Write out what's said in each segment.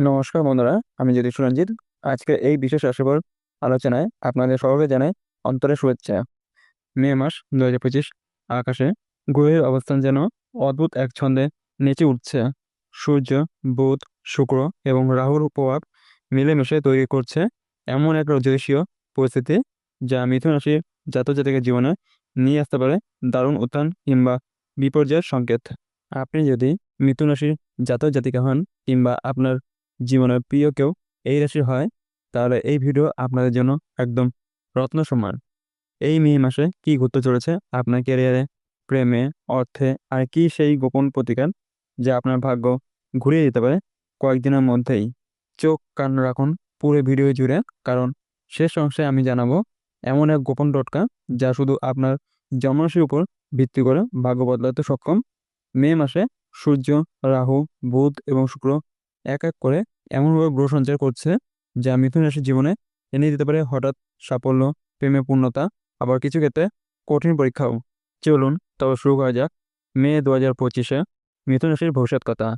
নমস্কার বন্ধুরা, আমি জ্যোতিষ সুরঞ্জিত আজকে এই বিশেষ রাশিফল আলোচনায় আপনাদের সকলকে জানাই অন্তরে শুভেচ্ছা। মে মাস দু হাজার পঁচিশ আকাশে গ্রহের অবস্থান যেন অদ্ভুত এক ছন্দে নেচে উঠছে। সূর্য, বুধ, শুক্র এবং রাহুর প্রভাব মিলেমিশে তৈরি করছে এমন এক জ্যোতিষীয় পরিস্থিতি যা মিথুন রাশির জাতক জাতিকের জীবনে নিয়ে আসতে পারে দারুণ উত্থান কিংবা বিপর্যয়ের সংকেত। আপনি যদি মিথুন রাশির জাতক জাতিকা হন কিংবা আপনার জীবনের প্রিয় কেউ এই রাশির হয়, তাহলে এই ভিডিও আপনাদের জন্য একদম রত্ন সমান এই মে মাসে কি ঘটতে চলেছে, আপনার ক্যারিয়ারে প্রেমে, অর্থে, আর কি সেই গোপন প্রতিকার যা আপনার ভাগ্য ঘুরিয়ে দিতে পারে কয়েকদিনের মধ্যেই। চোখ কান রাখুন পুরো ভিডিও জুড়ে, কারণ শেষ অংশে আমি জানাব এমন এক গোপন টোটকা যা শুধু আপনার জন্মরাশির উপর ভিত্তি করে ভাগ্য বদলাতে সক্ষম। মে মাসে সূর্য, রাহু, বুধ এবং শুক্র এক এক করে এমনভাবে গ্রহ সঞ্চার করছে যা মিথুন রাশির জীবনে এনে দিতে পারে হঠাৎ সাফল্য, প্রেমে পূর্ণতা, আবার কিছু ক্ষেত্রে কঠিন পরীক্ষাও। চলুন, তবে শুরু করা যাক। মে দু হাজার পঁচিশে মিথুন রাশির ভবিষ্যৎ কথা।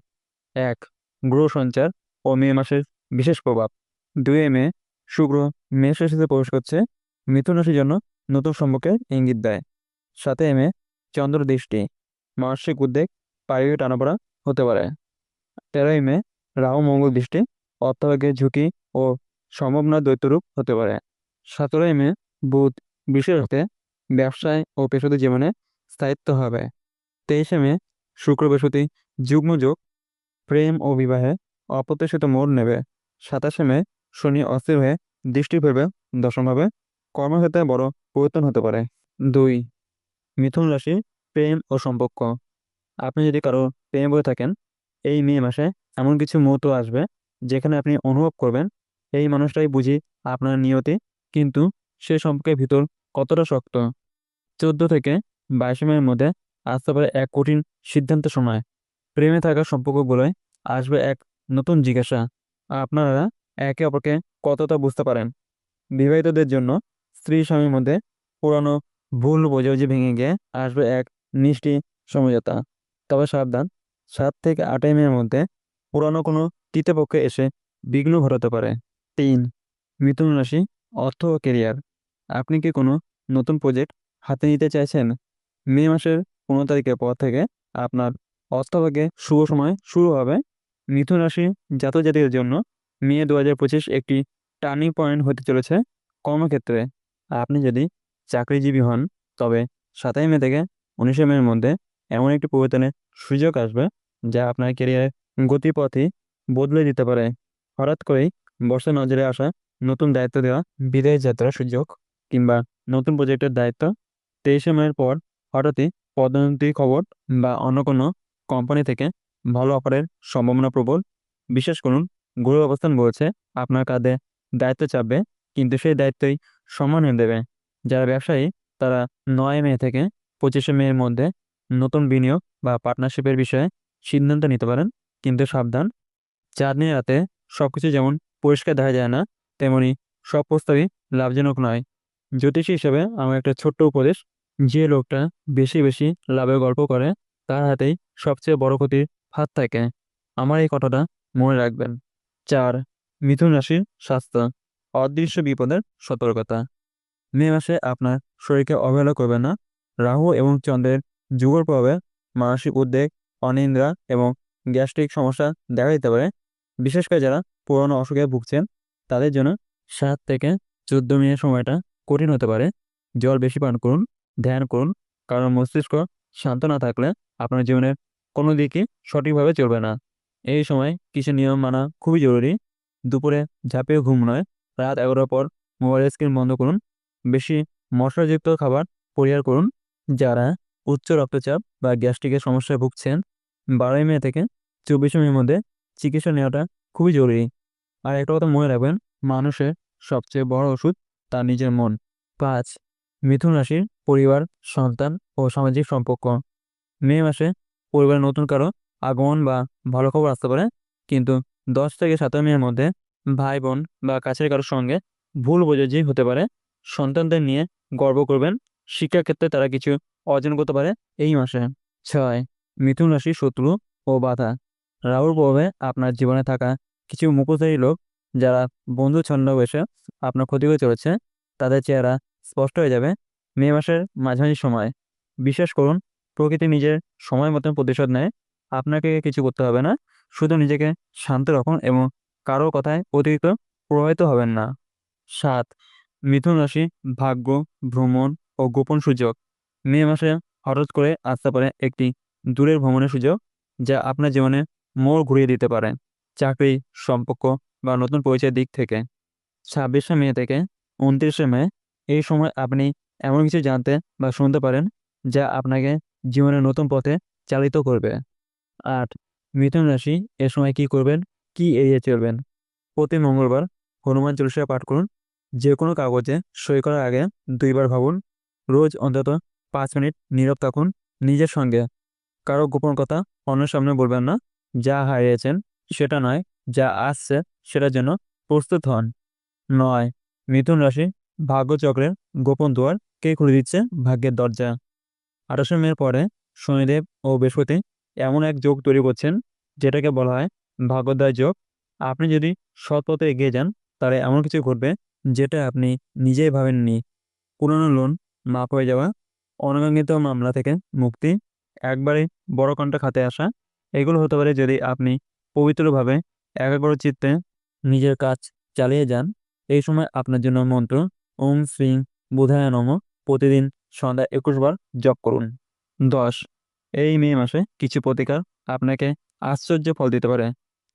এক গ্রহ সঞ্চার ও মে মাসের বিশেষ প্রভাব। দুই মে, শুক্র মেষ রাশিতে প্রবেশ করছে, মিথুন রাশির জন্য নতুন সম্পর্কের ইঙ্গিত দেয়। সাথে মে, চন্দ্র দৃষ্টি, মানসিক উদ্বেগ, পারিবারিক টানাপড়া হতে পারে। তেরোই মে রাহু, মঙ্গল দৃষ্টি অর্থভাগ্যের ঝুঁকি ও সম্ভাবনা দ্বৈতরূপ হতে পারে। সতেরোই মে, বুধ বিশেষ হতে ব্যবসায় ও পেশাদার জীবনে স্থায়িত্ব হবে। তেইশে মে, শুক্র, বৃহস্পতি যুগ্মযোগ প্রেম ও বিবাহে অপ্রত্যাশিত মোড় নেবে। সাতাশে মে, শনি অস্থির হয়ে দৃষ্টি ফেরবে দশমভাবে কর্মক্ষেত্রে বড় পরিবর্তন হতে পারে। দুই, মিথুন রাশি প্রেম ও সম্পর্ক। আপনি যদি কারও প্রেমে বলে থাকেন, এই মে মাসে এমন কিছু মুহূর্ত আসবে যেখানে আপনি অনুভব করবেন, এই মানুষটাই বুঝি আপনার নিয়তি, কিন্তু সে সম্পর্কের ভিতর কতটা শক্ত। চোদ্দ থেকে বাইশ মের মধ্যে আসতে পারে এক কঠিন সিদ্ধান্ত সময়। প্রেমে থাকা সম্পর্কগুলোয় আসবে এক নতুন জিজ্ঞাসা। আপনারা একে অপরকে কতটা বুঝতে পারেন? বিবাহিতদের জন্য স্ত্রী স্বামীর মধ্যে পুরানো ভুল বোঝাবুঝি ভেঙে গিয়ে আসবে এক মিষ্টি সমঝোতা। তবে সাবধান, সাত থেকে আটই মের মধ্যে পুরানো কোনো তৃতীয় পক্ষে এসে বিঘ্ন ঘটাতে পারে। তিন মিথুন রাশি অর্থ ও কেরিয়ার আপনি কি কোনো নতুন প্রজেক্ট হাতে নিতে চাইছেন? মে মাসের পনেরো তারিখের পর থেকে আপনার অর্থভাগে শুভ সময় শুরু হবে। মিথুন রাশি জাতক জাতিদের জন্য মে দু হাজার পঁচিশ একটি টার্নিং পয়েন্ট হতে চলেছে কর্মক্ষেত্রে। আপনি যদি চাকরিজীবী হন, তবে সাতাই মে থেকে উনিশে মের মধ্যে এমন একটি পরিবর্তনের সুযোগ আসবে যা আপনার ক্যারিয়ারের গতিপথই বদলে দিতে পারে। হঠাৎ করেই বর্ষা নজরে আসা নতুন দায়িত্ব দেওয়া বিদেশ যাত্রার সুযোগ কিংবা নতুন প্রজেক্টের দায়িত্ব তেইশে মের পর হঠাৎই পদোন্নতির খবর বা অন্য কোনো কোম্পানি থেকে ভালো অফারের সম্ভাবনা প্রবল। বিশ্বাস করুন গ্রহ অবস্থান বলছে আপনার কাঁধে দায়িত্ব চাপবে, কিন্তু সেই দায়িত্বই সম্মান এনে দেবে। যারা ব্যবসায়ী, তারা নয় মে থেকে পঁচিশে মেয়ের মধ্যে নতুন বিনিয়োগ বা পার্টনারশিপের বিষয়ে সিদ্ধান্ত নিতে পারেন। কিন্তু সাবধান। চাঁদনি রাতে সব কিছু যেমন পরিষ্কার দেখা যায় না, তেমনি সব প্রস্তাবই লাভজনক নয়। জ্যোতিষী হিসেবে আমার একটা ছোট্ট উপদেশ, যে লোকটা বেশি বেশি লাভের গল্প করে, তার হাতেই সবচেয়ে বড় ক্ষতির হাত থাকে। আমার এই কথাটা মনে রাখবেন। চার, মিথুন রাশির স্বাস্থ্য, অদৃশ্য বিপদের সতর্কতা। মে মাসে আপনার শরীরকে অবহেলা করবে না। রাহু এবং চন্দ্রের যুগর প্রভাবে মানসিক উদ্বেগ অনিন্দ্রা এবং গ্যাস্ট্রিক সমস্যা দেখা দিতে পারে। বিশেষ করে যারা পুরনো অসুখে ভুগছেন, তাদের জন্য সাত থেকে চোদ্দ মিনিট সময়টা কঠিন হতে পারে। জল বেশি পান করুন, ধ্যান করুন, কারণ মস্তিষ্ক শান্ত না থাকলে আপনার জীবনের কোনো দিকই সঠিকভাবে চলবে না। এই সময় কিছু নিয়ম মানা খুবই জরুরি। দুপুরে ঝাঁপিয়ে ঘুম নয়, রাত এগারোটার পর মোবাইল স্ক্রিন বন্ধ করুন। বেশি মশলাযুক্ত খাবার পরিহার করুন। যারা উচ্চ রক্তচাপ বা গ্যাস্ট্রিকের সমস্যায় ভুগছেন, বারোই মে থেকে চব্বিশে মের মধ্যে চিকিৎসা নেওয়াটা খুবই জরুরি। আর একটা কথা মনে রাখবেন, মানুষের সবচেয়ে বড় ওষুধ তার নিজের মন। পাঁচ, মিথুন রাশির পরিবার, সন্তান ও সামাজিক সম্পর্ক। মে মাসে পরিবারের নতুন কারও আগমন বা ভালো খবর আসতে পারে, কিন্তু দশ থেকে সতেরো মের মধ্যে ভাই, বোন বা কাছের কারোর সঙ্গে ভুল বোঝাবুঝি হতে পারে। সন্তানদের নিয়ে গর্ব করবেন শিক্ষাক্ষেত্রে তারা কিছু অর্জন করতে পারে এই মাসে। ছয়, মিথুন রাশি শত্রু ও বাধা। রাহুর প্রভাবে আপনার জীবনে থাকা কিছু মুখোশধারী লোক যারা বন্ধু ছদ্মবেশে আপনার ক্ষতি করে চলেছে, তাদের চেহারা স্পষ্ট হয়ে যাবে মে মাসের মাঝামাঝি সময়। বিশ্বাস করুন, প্রকৃতি নিজের সময় মতন প্রতিশোধ নেয়। আপনাকে কিছু করতে হবে না, শুধু নিজেকে শান্ত রাখুন এবং কারও কথায় অতিরিক্ত প্রভাবিত হবেন না। সাত, মিথুন রাশি ভাগ্য, ভ্রমণ ও গোপন সুযোগ। মে মাসে হঠাৎ করে আসতে পারে একটি দূরের ভ্রমণের সুযোগ যা আপনার জীবনে মোড় ঘুরিয়ে দিতে পারে চাকরি, সম্পর্ক বা নতুন পরিচয়ের দিক থেকে। ছাব্বিশে মে থেকে উনত্রিশে মে এই সময় আপনি এমন কিছু জানতে বা শুনতে পারেন যা আপনাকে জীবনের নতুন পথে চালিত করবে। আট, মিথুন রাশি এ সময় কি করবেন, কি এড়িয়ে চলবেন? প্রতি মঙ্গলবার হনুমান চল্লিশা পাঠ করুন যে কোনো কাগজে সই করার আগে দুইবার ভাবুন, রোজ অন্তত পাঁচ মিনিট নীরব থাকুন নিজের সঙ্গে। কারও গোপন কথা অন্যের সামনে বলবেন না যা হারিয়েছেন সেটা নয়, যা আসছে সেটা যেন প্রস্তুত হন। নয়, মিথুন রাশি ভাগ্যচক্রের গোপন দুয়ার কে খুলে দিচ্ছে ভাগ্যের দরজা। আঠাশে মের পরে শনিদেব ও বৃহস্পতি এমন এক যোগ তৈরি করছেন যেটাকে বলা হয় ভাগ্যোদয় যোগ। আপনি যদি সৎ পথে এগিয়ে যান, তাহলে এমন কিছু ঘটবে যেটা আপনি নিজেই ভাবেননি। পুরনো লোন মাফ হয়ে যাওয়া, অনাকাঙ্ক্ষিত মামলা থেকে মুক্তি, একবারে বড় কন্ট্রাক্ট হাতে আসা এগুলো হতে পারে যদি আপনি পবিত্রভাবে একাগ্র চিত্তে নিজের কাজ চালিয়ে যান। এই সময় আপনার জন্য মন্ত্র, ওম শ্রীং বুধায় নম, প্রতিদিন সন্ধ্যা একুশ বার জপ করুন। দশ, এই মে মাসে কিছু প্রতিকার আপনাকে আশ্চর্য ফল দিতে পারে।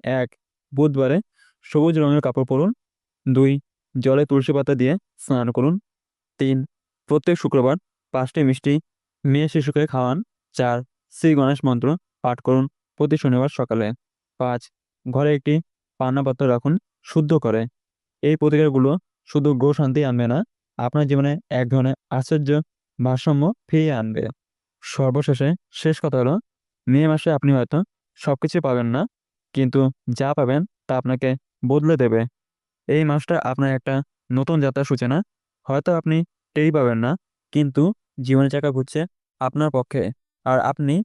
এক, বুধবারে সবুজ রঙের কাপড় পরুন। দুই, জলে তুলসী পাতা দিয়ে স্নান করুন। তিন, প্রত্যেক শুক্রবার পাঁচটি মিষ্টি মেয়ে শিশুকে খাওয়ান। চার, শ্রী গণেশ মন্ত্র পাঠ করুন। প্রতি শনিবার সকালে পাঁচ, ঘরে একটি পান্নাপাত্র রাখুন, শুদ্ধ করে। এই প্রতিকারগুলো শুধু গো শান্তি আনবে না, আপনার জীবনে এক ধরনের আশ্চর্য ভারসাম্য ফিরিয়ে আনবে। সর্বশেষে শেষ কথা হলো, মে মাসে আপনি হয়তো সব কিছু পাবেন না, কিন্তু যা পাবেন তা আপনাকে বদলে দেবে। এই মাসটা আপনার একটা নতুন যাত্রার সূচনা। হয়তো আপনি টেরই পাবেন না, কিন্তু জীবনের চাকা ঘুরছে আপনার পক্ষে। আর আপনি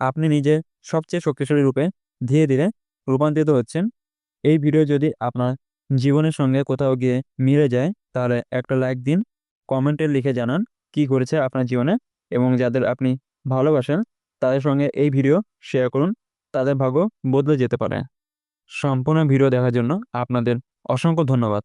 আপনি নিজে সবচেয়ে শক্তিশালী রূপে ধীরে ধীরে রূপান্তরিত হচ্ছেন। এই ভিডিও যদি আপনার জীবনের সঙ্গে কোথাও গিয়ে মিলে যায়, তাহলে একটা লাইক দিন কমেন্টে লিখে জানান কি করেছে আপনার জীবনে এবং যাদের আপনি ভালোবাসেন, তাদের সঙ্গে এই ভিডিও শেয়ার করুন, তাদের ভাগ্য বদলে যেতে পারে। সম্পূর্ণ ভিডিও দেখার জন্য আপনাদের অসংখ্য ধন্যবাদ।